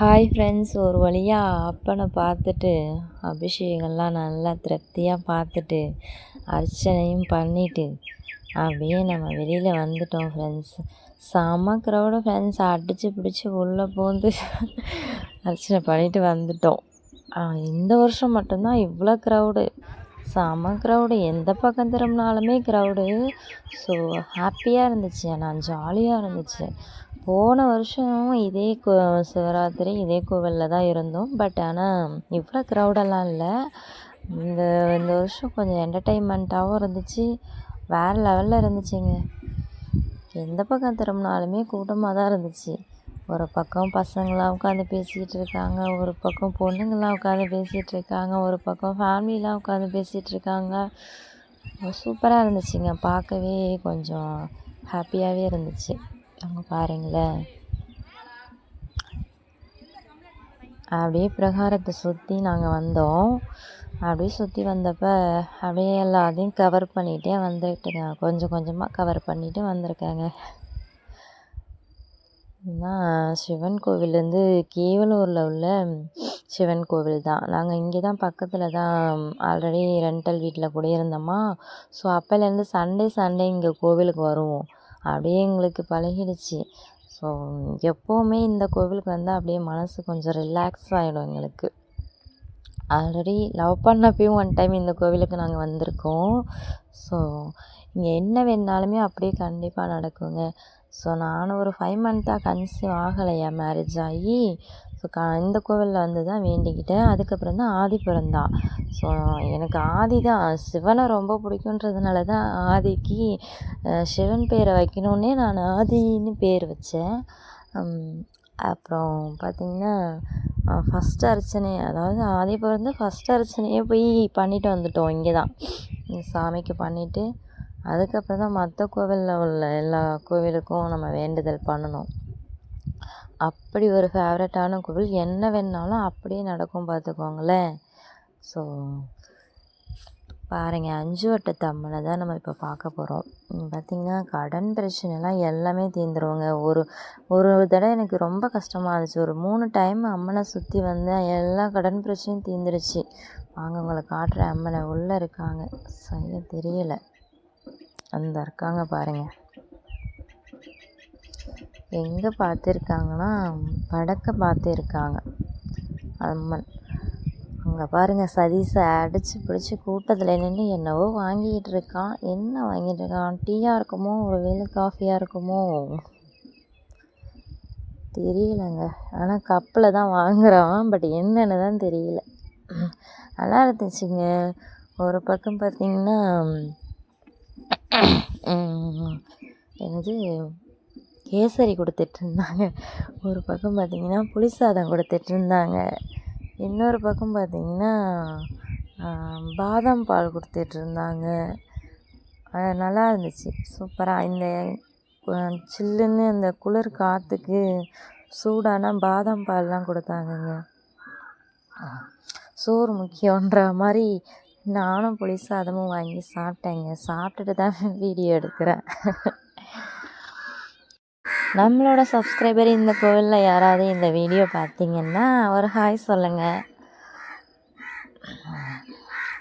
Hi friends ஒரு வழியாக அப்பனை பார்த்துட்டு அபிஷேகம்லாம் நல்லா திருப்தியாக பார்த்துட்டு அர்ச்சனையும் பண்ணிட்டு அப்படியே நம்ம வெளியில் வந்துட்டோம் ஃப்ரெண்ட்ஸ் செம க்ரௌடு ஃப்ரெண்ட்ஸ் அடித்து பிடிச்சி உள்ளே போந்து அர்ச்சனை பண்ணிட்டு வந்துட்டோம். இந்த வருஷம் மட்டும்தான் இவ்வளோ க்ரௌடு செம க்ரௌடு எந்த பக்கம் திரும்பினாலுமே க்ரௌடு ஸோ ஹாப்பியாக இருந்துச்சு. நான் ஜாலியாக இருந்துச்சு. போன வருஷம் இதே கோ சிவராத்திரி இதே கோவிலில் தான் இருந்தோம். பட் ஆனால் இவ்வளோ க்ரௌடெல்லாம் இல்லை. இந்த இந்த வருஷம் கொஞ்சம் என்டர்டெயின்மெண்ட்டாகவும் இருந்துச்சு. வேறு லெவலில் இருந்துச்சுங்க. எந்த பக்கம் திரும்பினாலுமே கூட்டமாக தான் இருந்துச்சு. ஒரு பக்கம் பசங்களாம் உட்காந்து பேசிகிட்டு இருக்காங்க ஒரு பக்கம் பொண்ணுங்களாம் உட்காந்து பேசிகிட்டு இருக்காங்க ஒரு பக்கம் ஃபேமிலிலாம் உட்காந்து பேசிகிட்டு இருக்காங்க. சூப்பராக இருந்துச்சுங்க. பார்க்கவே கொஞ்சம் ஹாப்பியாகவே இருந்துச்சு. அங்கே பாருங்களேன் அப்படியே பிரகாரத்தை சுற்றி நாங்கள் வந்தோம். அப்படியே சுற்றி வந்தப்போ அப்படியே எல்லாத்தையும் கவர் பண்ணிகிட்டே வந்துட்டுங்க கொஞ்சம் கொஞ்சமாக கவர் பண்ணிட்டு வந்திருக்கேங்க. இதுதான் சிவன் கோவிலேருந்து கீவலூரில் உள்ள சிவன் கோவில் தான். நாங்கள் இங்கே தான் பக்கத்தில் தான் ஆல்ரெடி ரெண்டல் வீட்டில் கூட இருந்தோமா. ஸோ அப்போலேருந்து சண்டே சண்டே இங்கே கோவிலுக்கு வருவோம். அப்படியே எங்களுக்கு பழகிடுச்சு. ஸோ எப்போவுமே இந்த கோவிலுக்கு வந்தால் அப்படியே மனசு கொஞ்சம் ரிலாக்ஸ் ஆகிடும் எங்களுக்கு. ஆல்ரெடி லவ் பண்ணப்பையும் ஒன் டைம் இந்த கோவிலுக்கு நாங்கள் வந்திருக்கோம். ஸோ இங்கே என்ன வேணாலுமே அப்படியே கண்டிப்பாக நடக்குங்க. ஸோ நானும் ஒரு ஃபைவ் மந்த்தாக கன்சீவ் ஆகலையா மேரேஜ் ஆகி ஸோ க இந்த கோவிலில் வந்து தான் வேண்டிக்கிட்டேன். அதுக்கப்புறம் தான் ஆதி பிறந்தா. ஸோ எனக்கு ஆதி தான். சிவனை ரொம்ப பிடிக்குன்றதுனால தான் ஆதிக்கு சிவன் பேரை வைக்கணுன்னே நான் ஆதின்னு பேர் வச்சேன். அப்புறம் பார்த்திங்கன்னா ஃபஸ்ட் அர்ச்சனை அதாவது ஆதி பிறந்து ஃபஸ்ட் அர்ச்சனையே போய் பண்ணிட்டு வந்துட்டோம். இங்கே தான் சாமிக்கு பண்ணிவிட்டு அதுக்கப்புறம் தான் மற்ற கோவிலில் உள்ள எல்லா கோவிலுக்கும் நம்ம வேண்டுதல் பண்ணணும். அப்படி ஒரு ஃபேவரட்டான கோவில் என்ன வேணுனாலும் அப்படியே நடக்கும் பார்த்துக்கோங்களேன். ஸோ பாருங்கள் அஞ்சு வட்ட தம்மனை தான் நம்ம இப்போ பார்க்க போகிறோம் பார்த்திங்கன்னா கடன் பிரச்சனைலாம் எல்லாமே தீர்ந்துருவோங்க ஒரு ஒரு தடவை எனக்கு ரொம்ப கஷ்டமாக இருந்துச்சு. ஒரு மூணு டைம் அம்மனை சுற்றி வந்தேன் எல்லா கடன் பிரச்சனையும் தீர்ந்துருச்சு வாங்க உங்களை காட்டுற அம்மனை உள்ளே இருக்காங்க. சரியாக தெரியலை. அந்த இருக்காங்க பாருங்க. எங்கே பார்த்துருக்காங்கன்னா வடக்க பார்த்துருக்காங்க அம்மன். அங்கே பாருங்க சதீஷை அடித்து பிடிச்சி கூட்டத்தில் நின்று என்னவோ வாங்கிக்கிட்டு இருக்கான். என்ன வாங்கிட்டு இருக்கான்? டீயாக இருக்குமோ? ஒரு வேலை காஃபியாக இருக்குமோ? தெரியலங்க. ஆனால் கப்பில் தான் வாங்குறான். பட் என்னென்னு தான் தெரியல. நல்லா இருந்துச்சுங்க. ஒரு பக்கம் பார்த்திங்கன்னா என்னது கேசரி கொடுத்துட்ருந்தாங்க. ஒரு பக்கம் பார்த்திங்கன்னா புளி சாதம் கொடுத்துட்ருந்தாங்க. இன்னொரு பக்கம் பார்த்திங்கன்னா பாதாம் பால் கொடுத்துட்ருந்தாங்க. அது நல்லா இருந்துச்சு. சூப்பராக இந்த சில்லுன்னு அந்த குளிர் காற்றுக்கு சூடான பாதாம் பால்லாம் கொடுத்தாங்கங்க. சோறு முக்கியன்ற மாதிரி நானும் புளி சாதமும் வாங்கி சாப்பிட்டேங்க. சாப்பிட்டுட்டு தான் வீடியோ எடுக்கிறேன். நம்மளோட சப்ஸ்கிரைபர் இந்த கோவிலில் யாராவது இந்த வீடியோ பார்த்தீங்கன்னா ஒரு ஹாய் சொல்லுங்கள்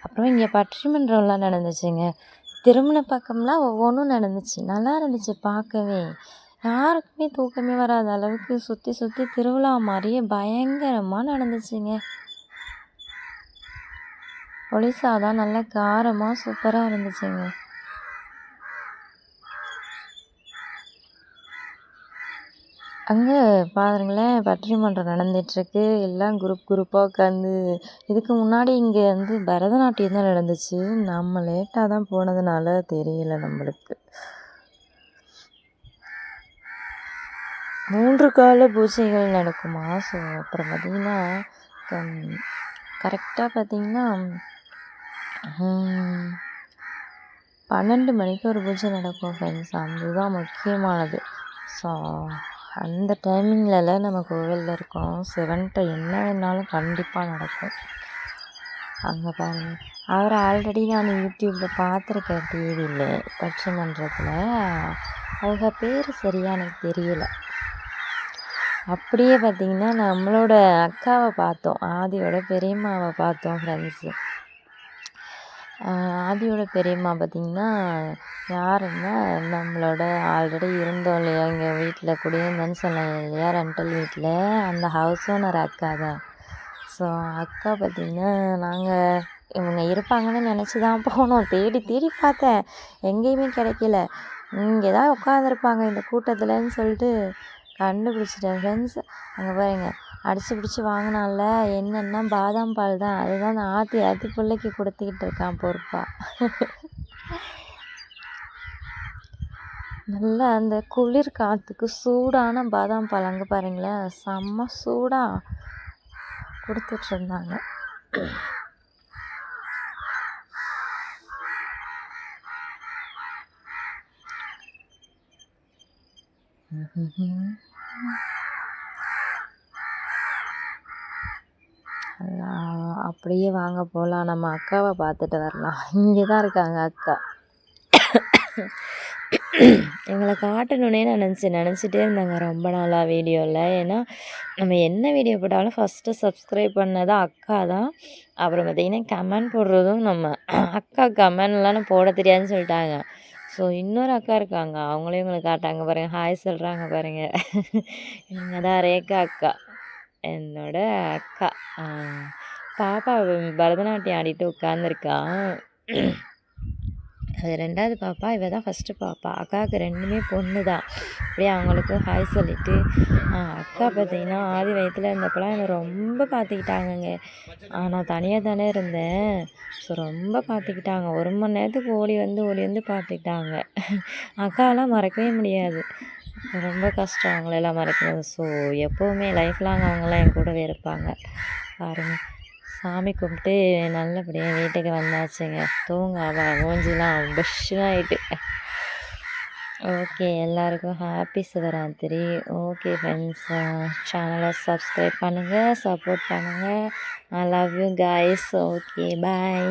அப்புறம் இங்கே பட்டிமன்றம்லாம் நடந்துச்சுங்க. திருமண பக்கம்லாம் ஒவ்வொன்றும் நடந்துச்சு. நல்லா இருந்துச்சு பார்க்கவே. யாருக்குமே தூக்கமே வராத அளவுக்கு சுற்றி சுற்றி திருவிழா மாதிரியே பயங்கரமாக நடந்துச்சுங்க. புளி சாதம் நல்லா காரமாக சூப்பராக இருந்துச்சுங்க. அங்கே பாருங்களேன் பட்டிமன்றம் நடந்துகிட்ருக்கு எல்லாம் குரூப் குரூப்பாக உட்காந்து இதுக்கு முன்னாடி இங்கே வந்து பரதநாட்டியம் தான் நடந்துச்சு. நம்ம லேட்டாக தான் போனதுனால தெரியல நம்மளுக்கு. மூன்று கால பூஜைகள் நடக்குமா? ஸோ அப்புறம் பார்த்திங்கன்னா கரெக்டாக பார்த்திங்கன்னா பன்னெண்டு மணிக்கு ஒரு பூஜை நடக்கும் ஃப்ரெண்ட்ஸ் அதுதான் முக்கியமானது. ஸோ அந்த டைமிங்லலாம் நம்ம கோவிலில் இருக்கோம். சிவன்கிட்ட என்ன வேணாலும் கண்டிப்பாக நடக்கும். அங்கே பாருங்கள் அவரை ஆல்ரெடி நான் யூடியூப்பில் பார்த்துருக்கேன் டிவியில் பட்சிமன்றத்தில் அவங்க பேர் சரியாக எனக்கு தெரியல. அப்படியே பார்த்திங்கன்னா நம்மளோட அக்காவை பார்த்தோம். ஆதியோட பெரியம்மாவை பார்த்தோம் ஃப்ரெண்ட்ஸு ஆதியோட பெரியம்மா பார்த்திங்கன்னா யாருன்னா நம்மளோட ஆல்ரெடி இருந்தோம் இல்லையா? எங்கள் வீட்டில் குடியிருந்தேன்னு சொன்னேன் இல்லையா? ரெண்டல் வீட்டில் அந்த ஹவுஸ் ஓனர் அக்கா தான். ஸோ அக்கா பார்த்திங்கன்னா நாங்கள் இவங்க இருப்பாங்கன்னு நினச்சி தான் போனோம். தேடி தேடி பார்த்தேன். எங்கேயுமே கிடைக்கல. இங்கே தான் உட்காந்துருப்பாங்க இந்த கூட்டத்தில்னு சொல்லிட்டு கண்டுபிடிச்சிட்டேன் ஃப்ரெண்ட்ஸ் அங்கே பாருங்கள் அடித்து பிடிச்சி வாங்கினான்ல என்னென்னா பாதாம் பால் தான். அதுதான் அந்த ஆற்றி ஆற்றி பிள்ளைக்கு கொடுத்துக்கிட்டு இருக்கான் பொறுப்பாக நல்லா அந்த குளிர் காற்றுக்கு சூடான பாதாம் பால் அங்கே பாருங்களேன் செம்ம சூடாக கொடுத்துட்ருந்தாங்க அப்படியே வாங்க போகலாம் நம்ம அக்காவை பார்த்துட்டு வரலாம். இங்கே தான் இருக்காங்க அக்கா. எங்களை காட்டணுன்னே நான் நினச்சி நினச்சிட்டே இருந்தாங்க ரொம்ப நாளாக வீடியோவில் ஏன்னா நம்ம என்ன வீடியோ போட்டாலும் ஃபஸ்ட்டு சப்ஸ்கிரைப் பண்ணது அக்கா தான் அப்புறம் பார்த்திங்கன்னா கமெண்ட் போடுறதும் நம்ம அக்கா கமெண்ட்லாம் போட தெரியாதுன்னு சொல்லிட்டாங்க. ஸோ இன்னொரு அக்கா இருக்காங்க. அவங்களையும் உங்களுக்கு காட்டாங்க பாருங்கள் ஹாய் சொல்கிறாங்க பாருங்கள் இவங்க தான் ரேகா அக்கா. என்னோட அக்கா. பாப்பா பரதநாட்டியம் ஆடிட்டு உட்காந்துருக்கா அது ரெண்டாவது பாப்பா இவ தான் ஃபஸ்ட்டு பாப்பா. அக்காவுக்கு ரெண்டுமே பொண்ணு தான் அப்படியே அவங்களுக்கு ஹாய் சொல்லிவிட்டு அக்கா பார்த்தீங்கன்னா ஆதி வயத்தில் இருந்தப்பெல்லாம் என்னை ரொம்ப பார்த்துக்கிட்டாங்கங்க. நான் தனியாக தானே இருந்தேன். ஸோ ரொம்ப பார்த்துக்கிட்டாங்க. ஒரு மணி நேரத்துக்கு ஓடி வந்து ஓடி வந்து பார்த்துக்கிட்டாங்க. அக்காலாம் மறக்கவே முடியாது. ரொம்ப கஷ்டம். அவங்களெல்லாம் மறக்கிறது ஸோ எப்போவுமே லைஃப் லாங் அவங்களாம் என் கூடவே இருப்பாங்க. பாருங்கள் சாமி கும்பிட்டு நல்லபடியாக வீட்டுக்கு வந்தாச்சுங்க. தூங்க அவள் மூஞ்சிலாம் பஷ்ஷாகிட்டு ஆகிட்டு ஓகே எல்லாருக்கும் ஹாப்பி சிவராத்திரி. ஓகே ஃப்ரெண்ட்ஸ் சேனலை சப்ஸ்கிரைப் பண்ணுங்கள் சப்போர்ட் பண்ணுங்கள் I love you guys okay bye